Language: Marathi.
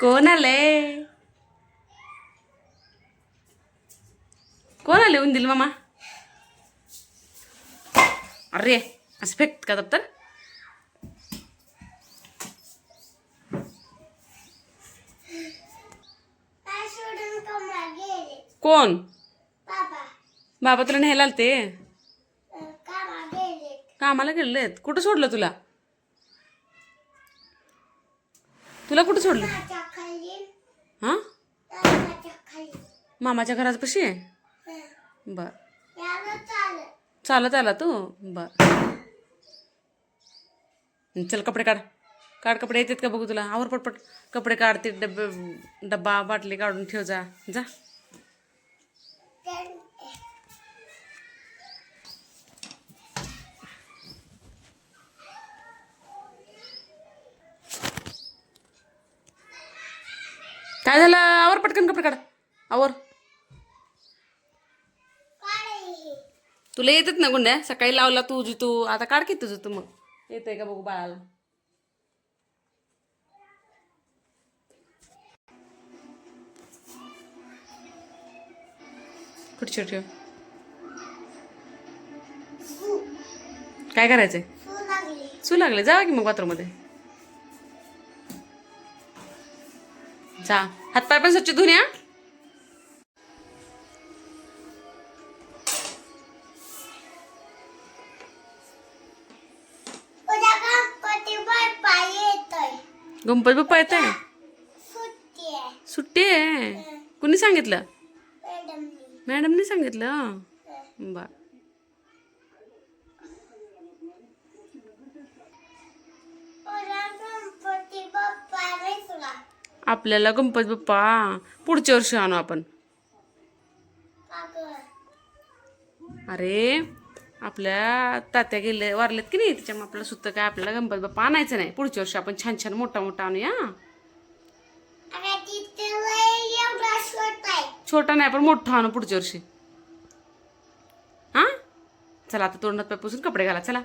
कोण आलंय कोण आले उंदिल मामा? अरे असं फेक का दप्तर? कोण? बाबा तुला न्यायला आलते? कामाला गेलेत कुठं सोडलं तुला? तुला कुठं सोडलं? हां? मामाच्या घरात कशी आहे. बर. चालत आला तू? बर. चल कपडे काढ. काढ कपडे येतात का बघू तुला? आवर पटपट. कपडे काढ ते डबे डब्बा बाटली काढून ठेव जा. जा. काय झालं? आवर पटकन कपडे काढ. आवर. तुला येतात ना गुंड्या? सकाळी लावला तू तू. आता काढ की तुझं तू मग. येतंय का बघू बाळाला? ठेव? काय करायचंय? सू लागली. जावा की मग बाथरूम जा हातपाय पण स्वच्छ धुण्या उद्या गणपती बाप्पा येत आहे सुट्टी आहे कुणी सांगितलं? मॅडमनी. मॅडमने सांगितलं? बर उद्या गणपती बाप्पा वेचला आपल्याला गणपती बाप्पा पुढच्या वर्षी आणू आपण. अरे आपल्या तात्या गेले वारलेत की नाही त्याच्यामुळे आपल्याला सुद्धा काय आपल्याला गणपती बाप्पा आणायचं नाही. पुढच्या वर्षी आपण छान छान मोठा मोठा आणूया. छोटा नाही पण मोठा आणू पुढच्या वर्षी. हा? चला आता तोंडात पाय पुसून कपडे घाला चला.